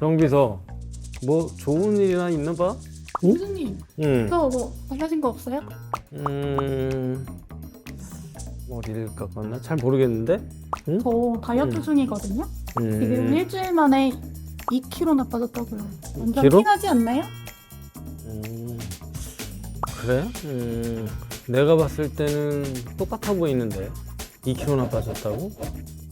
정비서 뭐 좋은 일이나 있나 봐? 교수님, 응. 이거 뭐 달라진 거 없어요? 음. 머리를 깎았나? 잘 모르겠는데. 저 다이어트 음. 중이거든요. 지금 음. 일주일 만에 2kg나 빠졌다고요. 완전 2kg? 티나지 않나요? 음. 그래? 음. 내가 봤을 때는 똑같아 보이는데 2kg나 빠졌다고?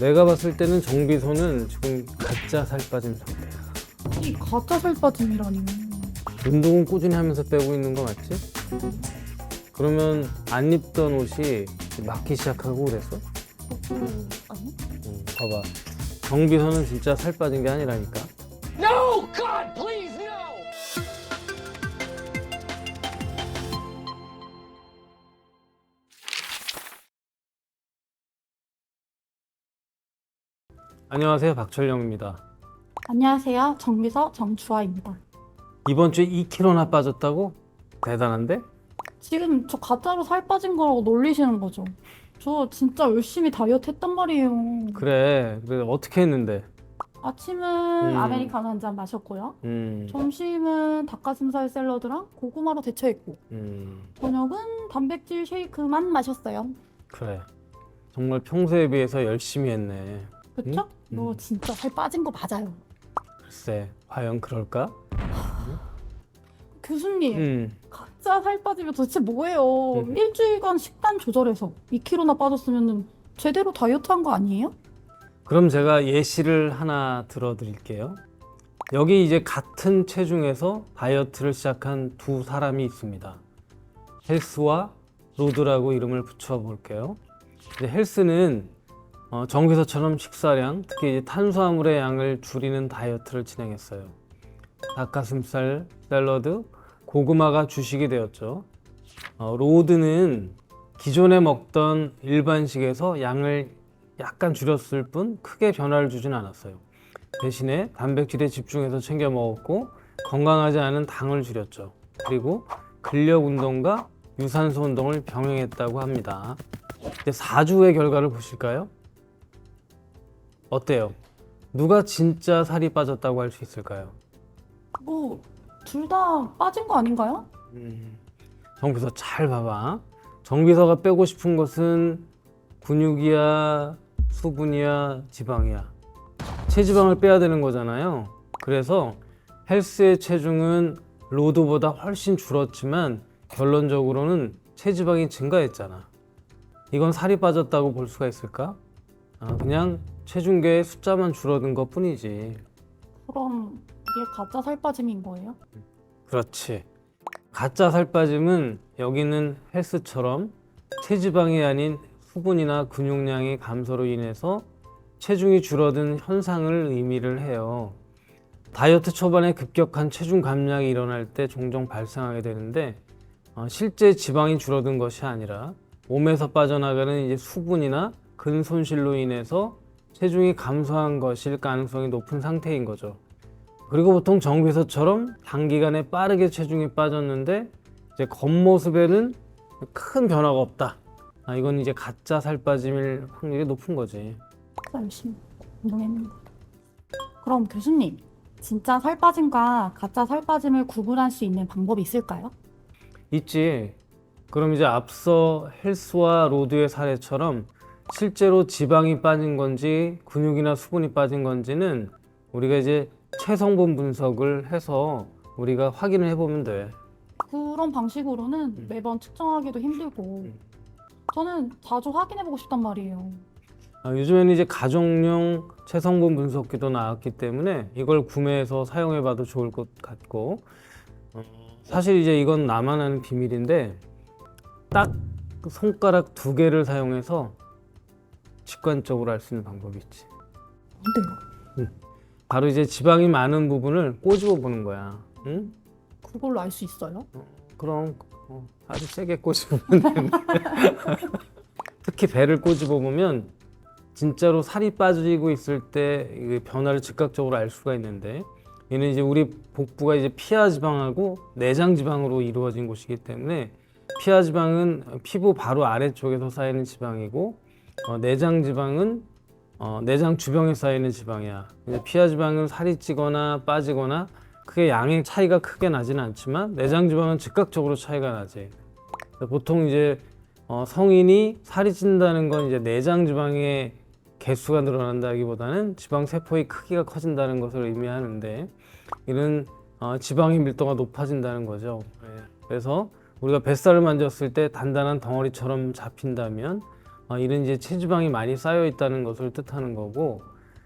내가 봤을 때는 정비소는 지금 가짜 살 빠진 상태야. 이 가짜 살 빠짐이라니. 운동은 꾸준히 하면서 빼고 있는 거 맞지? 그러면 안 입던 옷이 막기 시작하고 그랬어? 음, 아니? 음, 봐봐. 정비서는 진짜 살 빠진 게 아니라니까. No! God, please, 안녕하세요. 박철영입니다. 안녕하세요. 정비서 정주아입니다. 이번 주에 2kg나 빠졌다고? 대단한데? 지금 저 가짜로 살 빠진 거라고 놀리시는 거죠? 저 진짜 열심히 다이어트 했단 말이에요. 그래. 그래. 어떻게 했는데? 아침은 음. 아메리카노 한 잔 마셨고요. 음. 점심은 닭가슴살 샐러드랑 고구마로 대처했고 음. 저녁은 단백질 쉐이크만 마셨어요. 그래. 정말 평소에 비해서 열심히 했네. 그쵸? 음. 너 진짜 살 빠진 거 맞아요. 글쎄, 과연 그럴까? 교수님, 음. 각자 살 빠지면 도대체 뭐예요? 음. 일주일간 식단 조절해서 2kg나 빠졌으면 제대로 다이어트 한 거 아니에요? 그럼 제가 예시를 하나 들어드릴게요. 여기 이제 같은 체중에서 다이어트를 시작한 두 사람이 있습니다. 헬스와 로드라고 이름을 붙여 볼게요. 이제 헬스는 어, 정기서처럼 식사량, 특히 탄수화물의 양을 줄이는 다이어트를 진행했어요. 닭가슴살, 샐러드, 고구마가 주식이 되었죠. 어, 로드는 기존에 먹던 일반식에서 양을 약간 줄였을 뿐 크게 변화를 주진 않았어요. 대신에 단백질에 집중해서 챙겨 먹었고 건강하지 않은 당을 줄였죠. 그리고 근력 운동과 유산소 운동을 병행했다고 합니다. 이제 4주의 결과를 보실까요? 어때요? 누가 진짜 살이 빠졌다고 할 수 있을까요? 뭐, 둘 다 빠진 거 아닌가요? 정비서 잘 봐봐. 정비서가 빼고 싶은 것은 근육이야, 수분이야, 지방이야. 체지방을 빼야 되는 거잖아요. 그래서 헬스의 체중은 로드보다 훨씬 줄었지만 결론적으로는 체지방이 증가했잖아. 이건 살이 빠졌다고 볼 수가 있을까? 아, 그냥 체중계의 숫자만 줄어든 것 뿐이지. 그럼 이게 가짜 살 빠짐인 거예요? 그렇지. 가짜 살 빠짐은 여기는 헬스처럼 체지방이 아닌 수분이나 근육량의 감소로 인해서 체중이 줄어든 현상을 의미를 해요. 다이어트 초반에 급격한 체중 감량이 일어날 때 종종 발생하게 되는데 어, 실제 지방이 줄어든 것이 아니라 몸에서 빠져나가는 이제 수분이나 근 손실로 인해서 체중이 감소한 것일 가능성이 높은 상태인 거죠. 그리고 보통 정비서처럼 단기간에 빠르게 체중이 빠졌는데 이제 겉모습에는 큰 변화가 없다. 아, 이건 이제 가짜 살 빠짐일 확률이 높은 거지. 열심히 운동했는데. 그럼 교수님, 진짜 살 빠짐과 가짜 살 빠짐을 구분할 수 있는 방법이 있을까요? 있지. 그럼 이제 앞서 헬스와 로드의 사례처럼 실제로 지방이 빠진 건지 근육이나 수분이 빠진 건지는 우리가 이제 체성분 분석을 해서 우리가 확인을 해보면 돼. 그런 방식으로는 음. 매번 측정하기도 힘들고 음. 저는 자주 확인해보고 싶단 말이에요. 아, 요즘에는 이제 가정용 체성분 분석기도 나왔기 때문에 이걸 구매해서 사용해봐도 좋을 것 같고 어, 사실 이제 이건 나만 아는 비밀인데 딱그 손가락 두 개를 사용해서 직관적으로 알 수 있는 방법이 있지. 뭔데요? 바로 이제 지방이 많은 부분을 꼬집어 보는 거야. 응? 그걸로 알 수 있어요? 그럼 어, 아주 세게 꼬집으면 되는데 특히 배를 꼬집어 보면 진짜로 살이 빠지고 있을 때 변화를 즉각적으로 알 수가 있는데 얘는 이제 우리 복부가 이제 피하 지방하고 내장 지방으로 이루어진 곳이기 때문에 피하 지방은 피부 바로 아래쪽에서 쌓이는 지방이고 어, 내장 지방은 어, 내장 주변에 쌓이는 지방이야. 이제 피하 지방은 살이 찌거나 빠지거나 크게 양의 차이가 크게 나지는 않지만 내장 지방은 즉각적으로 차이가 나지. 보통 이제 어, 성인이 살이 찐다는 건 이제 내장 지방의 개수가 늘어난다기보다는 지방 세포의 크기가 커진다는 것을 의미하는데 이는 어, 지방의 밀도가 높아진다는 거죠. 예. 그래서 우리가 뱃살을 만졌을 때 단단한 덩어리처럼 잡힌다면 어, 이는 이제 체지방이 많이 쌓여 있다는 것을 뜻하는 거고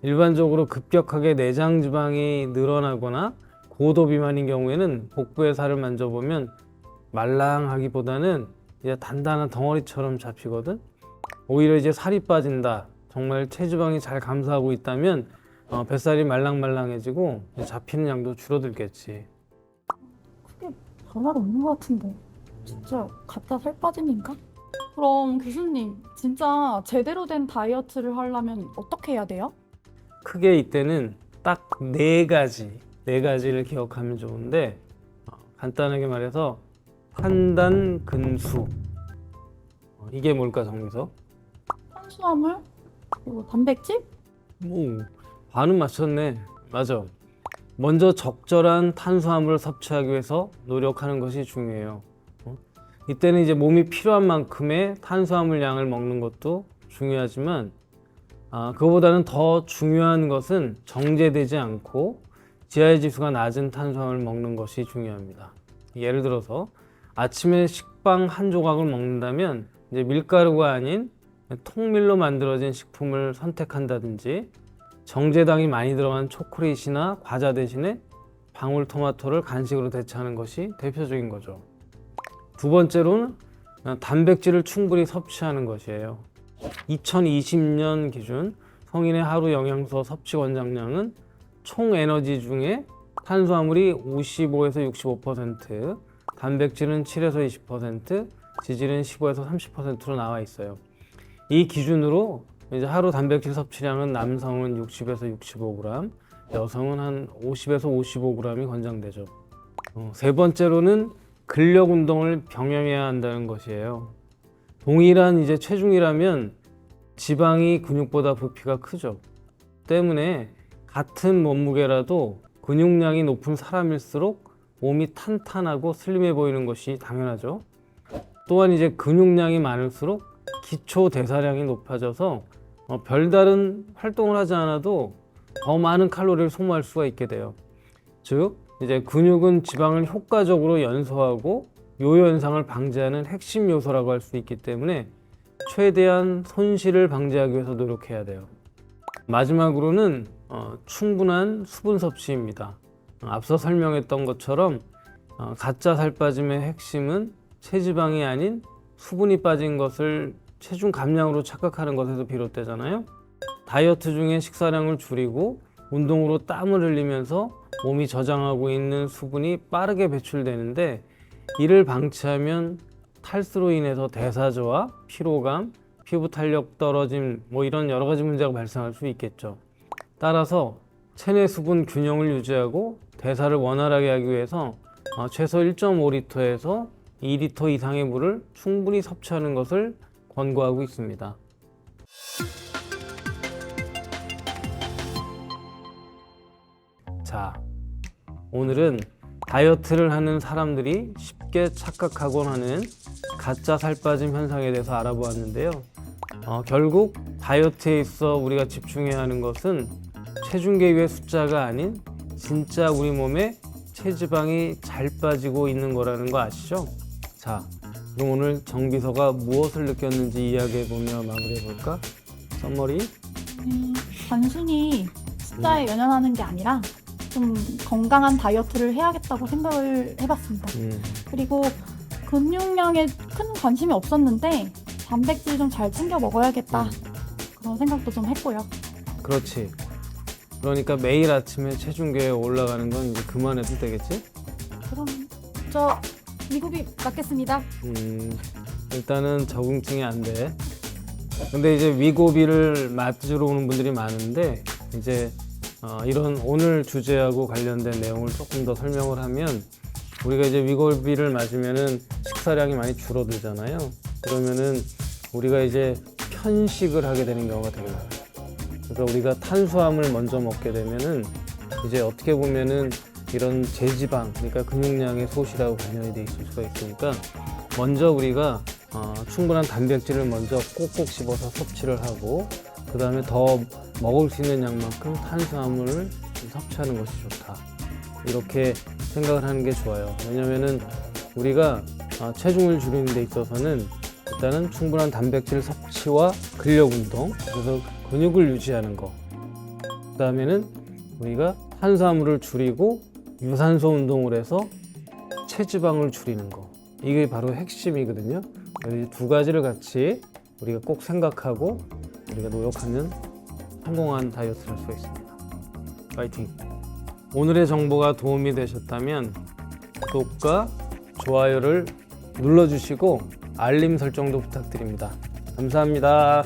일반적으로 급격하게 내장 지방이 늘어나거나 고도 비만인 경우에는 복부의 살을 만져보면 말랑하기보다는 이제 단단한 덩어리처럼 잡히거든. 오히려 이제 살이 빠진다. 정말 체지방이 잘 감소하고 있다면 어, 뱃살이 말랑말랑해지고 잡히는 양도 줄어들겠지. 크게 변화가 없는 것 같은데 진짜 가짜 살 빠짐인가? 그럼 교수님 진짜 제대로 된 다이어트를 하려면 어떻게 해야 돼요? 크게 이때는 딱 네 가지, 네 가지를 기억하면 좋은데 어, 간단하게 말해서 판단 근수 어, 이게 뭘까 정리서? 탄수화물 그리고 단백질 오, 반은 맞췄네. 맞아. 먼저 적절한 탄수화물을 섭취하기 위해서 노력하는 것이 중요해요. 어? 이때는 이제 몸이 필요한 만큼의 탄수화물 양을 먹는 것도 중요하지만 아, 그거보다는 더 중요한 것은 정제되지 않고 GI 지수가 낮은 탄수화물을 먹는 것이 중요합니다. 예를 들어서 아침에 식빵 한 조각을 먹는다면 이제 밀가루가 아닌 통밀로 만들어진 식품을 선택한다든지 정제당이 많이 들어간 초콜릿이나 과자 대신에 방울토마토를 간식으로 대체하는 것이 대표적인 거죠. 두 번째로는 단백질을 충분히 섭취하는 것이에요. 2020년 기준 성인의 하루 영양소 섭취 권장량은 총 에너지 중에 탄수화물이 55에서 65%, 단백질은 7에서 20%, 지질은 15에서 30%로 나와 있어요. 이 기준으로 이제 하루 단백질 섭취량은 남성은 60에서 65g, 여성은 한 50에서 55g이 권장되죠. 어, 세 번째로는 근력 운동을 병행해야 한다는 것이에요. 동일한 이제 체중이라면 지방이 근육보다 부피가 크죠. 때문에 같은 몸무게라도 근육량이 높은 사람일수록 몸이 탄탄하고 슬림해 보이는 것이 당연하죠. 또한 이제 근육량이 많을수록 기초 대사량이 높아져서 어, 별다른 활동을 하지 않아도 더 많은 칼로리를 소모할 수가 있게 돼요. 즉, 이제 근육은 지방을 효과적으로 연소하고 요요 현상을 방지하는 핵심 요소라고 할 수 있기 때문에 최대한 손실을 방지하기 위해서 노력해야 돼요. 마지막으로는 어, 충분한 수분 섭취입니다. 어, 앞서 설명했던 것처럼 어, 가짜 살 빠짐의 핵심은 체지방이 아닌 수분이 빠진 것을 체중 감량으로 착각하는 것에서 비롯되잖아요. 다이어트 중에 식사량을 줄이고 운동으로 땀을 흘리면서 몸이 저장하고 있는 수분이 빠르게 배출되는데 이를 방치하면 탈수로 인해서 대사저하, 피로감, 피부 탄력 떨어짐 뭐 이런 여러 가지 문제가 발생할 수 있겠죠. 따라서 체내 수분 균형을 유지하고 대사를 원활하게 하기 위해서 어, 최소 1.5리터에서 2리터 이상의 물을 충분히 섭취하는 것을 권고하고 있습니다. 자, 오늘은 다이어트를 하는 사람들이 쉽게 착각하곤 하는 가짜 살 빠짐 현상에 대해서 알아보았는데요. 어, 결국 다이어트에 있어 우리가 집중해야 하는 것은 체중계 위의 숫자가 아닌 진짜 우리 몸에 체지방이 잘 빠지고 있는 거라는 거 아시죠? 자, 그럼 오늘 정비서가 무엇을 느꼈는지 이야기해 보며 마무리해 볼까? 썸머리. 음, 단순히 숫자에 연연하는 게 아니라 좀 건강한 다이어트를 해야겠다고 생각을 해봤습니다. 음, 그리고 근육량에 큰 관심이 없었는데 단백질 좀 잘 챙겨 먹어야겠다 그런 생각도 좀 했고요. 그렇지. 그러니까 매일 아침에 체중계에 올라가는 건 이제 그만해도 되겠지? 그럼 저 미국이 낫겠습니다. 음, 일단은 적응증이 안 돼. 근데 이제 위고비를 맞으러 오는 분들이 많은데 이제 어, 이런 오늘 주제하고 관련된 내용을 조금 더 설명을 하면 우리가 이제 위고비를 맞으면은 식사량이 많이 줄어들잖아요. 그러면은 우리가 이제 편식을 하게 되는 경우가 되게 많아요. 그래서 우리가 탄수화물 먼저 먹게 되면은 이제 어떻게 보면은 이런 제지방, 그러니까 근육량의 소실하고 관련이 돼 있을 수가 있으니까 먼저 우리가 어, 충분한 단백질을 먼저 꼭꼭 씹어서 섭취를 하고 그 다음에 더 먹을 수 있는 양만큼 탄수화물을 섭취하는 것이 좋다. 이렇게 생각을 하는 게 좋아요. 왜냐면은 우리가 아, 체중을 줄이는 데 있어서는 일단은 충분한 단백질 섭취와 근력 운동, 그래서 근육을 유지하는 거. 그 다음에는 우리가 탄수화물을 줄이고 유산소 운동을 해서 체지방을 줄이는 거. 이게 바로 핵심이거든요. 두 가지를 같이 우리가 꼭 생각하고 우리가 노력하면 성공한 다이어트를 할 수가 있습니다. 파이팅! 오늘의 정보가 도움이 되셨다면 구독과 좋아요를 눌러주시고 알림 설정도 부탁드립니다. 감사합니다.